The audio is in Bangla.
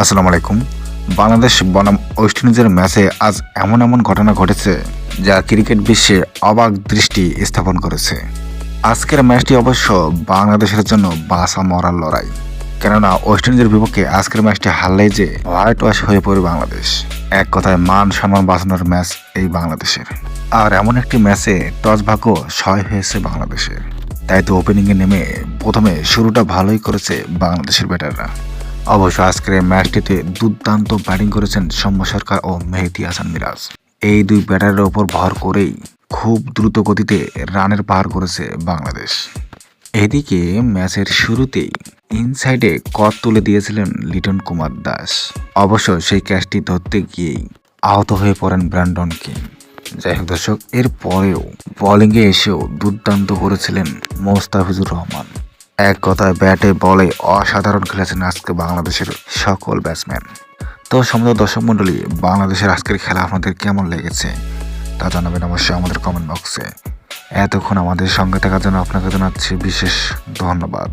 আসসালামু আলাইকুম। বাংলাদেশ বনাম ওয়েস্ট ইন্ডিজের ম্যাচে আজ এমন এমন ঘটনা ঘটেছে যা ক্রিকেট বিশ্বে অবাক দৃষ্টি স্থাপন করেছে। আজকের ম্যাচটি অবশ্য বাংলাদেশের জন্য বাসা মরার লড়াই। কেননা ওয়েস্ট ইন্ডিজের বিপক্ষে আজকের ম্যাচটি হারলেই যে হোয়াইট ওয়াশ হয়ে পড়বে বাংলাদেশ। এক কথায় মান সম্মান বাঁচানোর ম্যাচ এই বাংলাদেশের। আর এমন একটি ম্যাচে টস ভাগ্য ছয় হয়েছে বাংলাদেশের। তাই তো ওপেনিংয়ে নেমে প্রথমে শুরুটা ভালোই করেছে বাংলাদেশের ব্যাটাররা অবশ্য আজকের ম্যাচটিতে দুর্দান্ত ব্যাটিং করেছেন সৌম্য সরকার ও মেহেদি হাসান মিরাজ। এই দুই ব্যাটারের ওপর ভর করেই খুব দ্রুত গতিতে রানের পার করেছে বাংলাদেশ। এদিকে ম্যাচের শুরুতেই ইনসাইডে কট তুলে দিয়েছিলেন লিটন কুমার দাস। অবশ্য সেই ক্যাচটি ধরতে গিয়েই আহত হয়ে পড়েন ব্র্যান্ডন কিং। যাই হোক দর্শক এর পরেও বোলিংয়ে এসেও দুর্দান্ত করেছিলেন মোস্তাফিজুর রহমান। এক কথায় ব্যাটে বলে অসাধারণ খেলেছেন আজকে বাংলাদেশের সকল ব্যাটসম্যান। তো সমুদ্র দর্শক মণ্ডলী, বাংলাদেশের আজকের খেলা আপনাদের কেমন লেগেছে তা জানাবেন অবশ্যই আমাদের কমেন্ট বক্সে এতক্ষণ আমাদের সঙ্গে থাকার জন্য আপনাকে জানাচ্ছি বিশেষ ধন্যবাদ।